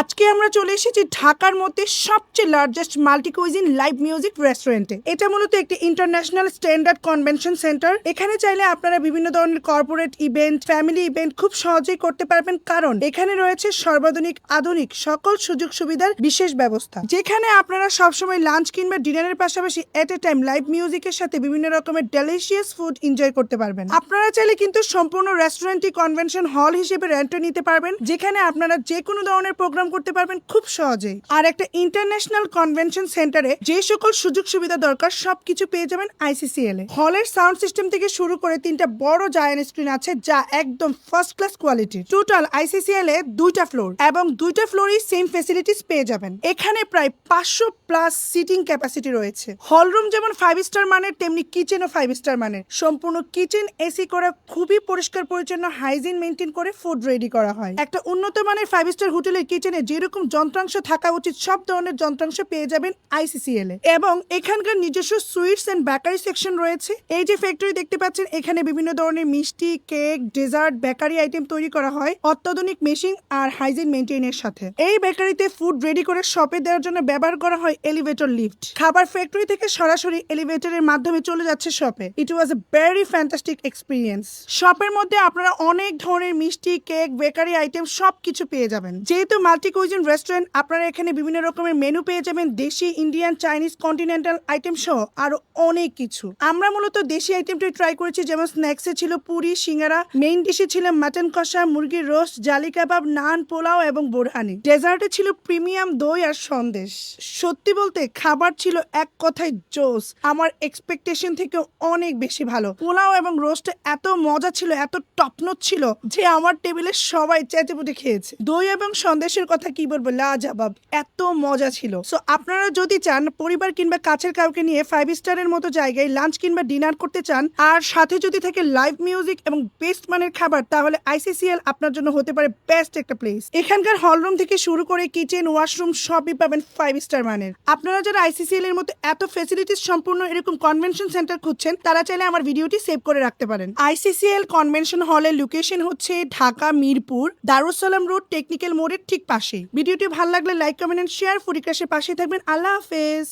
আজকে আমরা চলে এসেছি ঢাকার মধ্যে সবচেয়ে largest multi cuisine live music রেস্টুরেন্টে এটা মূলত একটি ইন্টারন্যাশনাল স্ট্যান্ডার্ড কনভেনশন সেন্টার এখানে চাইলে আপনারা বিভিন্ন ধরনের কর্পোরেট ইভেন্ট ফ্যামিলি ইভেন্ট খুব সহজেই করতে পারবেন, কারণ এখানে রয়েছে সর্বাধুনিক, আধুনিক সকল সুযোগ সুবিধার বিশেষ ব্যবস্থা। যেখানে আপনারা সবসময় লাঞ্চ কিংবা ডিনারের পাশাপাশি এট এ টাইম লাইভ মিউজিকের সাথে বিভিন্ন রকমের ডেলিশিয়াস ফুড এনজয় করতে পারবেন। আপনারা চাইলে কিন্তু সম্পূর্ণ রেস্টুরেন্টটি কনভেনশন হল হিসেবে রেন্টও নিতে পারবেন, যেখানে আপনারা যে কোনো ধরনের প্রোগ্রাম করতে পারবেন খুব সহজেই। আর একটা ইন্টারন্যাশনাল কনভেনশন সেন্টারে যে সকল সুযোগ সুবিধা দরকার, সবকিছু পেয়ে যাবেন আইসিসিএল এ। হলের সাউন্ড সিস্টেম থেকে শুরু করে তিনটা বড় জায়ান্ট স্ক্রিন আছে যা একদম ফার্স্ট ক্লাস কোয়ালিটির টোটাল আইসিসিএল এ দুইটা ফ্লোর এবং দুইটা ফ্লোরই সেম ফেসিলিটিস পেয়ে যাবেন। এখানে প্রায় পাঁচশো প্লাস সিটিং ক্যাপাসিটি রয়েছে। হল রুম যেমন ফাইভ স্টার মানের, তেমনি কিচেনও ফাইভ স্টার মানের। সম্পূর্ণ কিচেন এসি করা খুবই পরিষ্কার পরিচ্ছন্ন হাইজিন মেনটেন করে ফুড রেডি করা হয়। একটা উন্নত মানের ফাইভ স্টার হোটেলের কিচেনে যেরকম যন্ত্রাংশ থাকা উচিত, সব ধরনের যন্ত্রাংশ পেয়ে যাবেন আইসিসিএল এ। এবং এখানকার নিজস্ব সুইটস এন্ড বেকারি সেকশন রয়েছে। এই যে ফ্যাক্টরি দেখতে পাচ্ছেন, এখানে বিভিন্ন ধরনের মিষ্টি, কেক, ডেজার্ট, বেকারি আইটেম তৈরি করা হয় অত্যাধুনিক মেশিন আর হাইজিন মেনটেনের সাথে। এই বেকারিতে ফুড রেডি করে শপে দেওয়ার জন্য ব্যবহার করা হয় এলিভেটর লিফট খাবার ফ্যাক্টরি থেকে সরাসরি এলিভেটরের মাধ্যমে চলে যাচ্ছে শপে it was a very fantastic experience শপের মধ্যে আপনারা অনেক ধরনের মিষ্টি, কেক, বেকারি আইটেম সব কিছু পেয়ে যাবেন। যেহেতু মাল্টি কুইজিন রেস্টুরেন্ট আপনারা এখানে বিভিন্ন রকমের মেনু পেয়ে যাবেন দেশি ইন্ডিয়ান চাইনিজ কন্টিনেন্টাল আইটেম সহ আরও অনেক কিছু। আমরা মূলত দেশি আইটেমটাই ট্রাই করেছি, যেমন স্ন্যাক্সে ছিল পুরি, সিঙ্গারা মেইন ডিশে ছিল মাটন কষা, মুরগির রোস্ট জালি কাবাব নান পোলাও এবং বোরহানি। ডেজার্টে ছিল প্রিমিয়াম দই আর সন্দেশ। সত্যি বলতে, খাবার ছিল এক কথায় জোস। আমার এক্সপেকটেশন থেকে অনেক বেশি ভালো। পোলাও এবং রোস্ট এত মজা ছিল, এত টপনচ ছিল যে আমার টেবিলে সবাই চেটেপুটে খেয়েছে। দই এবং সন্দেশের কথা কি বলব? লাজাবাব। এত মজা ছিল। সো আপনারা যদি চান পরিবার কিংবা কাছের কাউকে নিয়ে ফাইভ স্টারের মতো জায়গায় লাঞ্চ কিংবা ডিনার করতে চান, আর সাথে যদি থাকে লাইভ মিউজিক এবং বেস্ট মানের খাবার, তাহলে আইসিসিএল আপনার জন্য হতে পারে বেস্ট একটা প্লেস এখানকার হলরুম থেকে শুরু করে কিচেন ওয়াশরুম সবই পাবেন ফাইভ স্টার মানের। আপনারা যারা আইসিসিএল এর মতো এত ফেসিলিটিস সম্পূর্ণ এরকম কনভেনশন সেন্টার খুঁজছেন, তারা চাইলে আমার ভিডিওটি সেভ করে রাখতে পারেন। আইসিসিএল কনভেনশন হলের লোকেশন হচ্ছে ঢাকা, মিরপুর দারুসালাম রোড টেকনিক্যাল মোড়ের ঠিক পাশেই। ভিডিওটি ভালো লাগলে লাইক কমেন্ট শেয়ার ফুরিকাশের পাশে থাকবেন। আল্লাহ হাফেজ।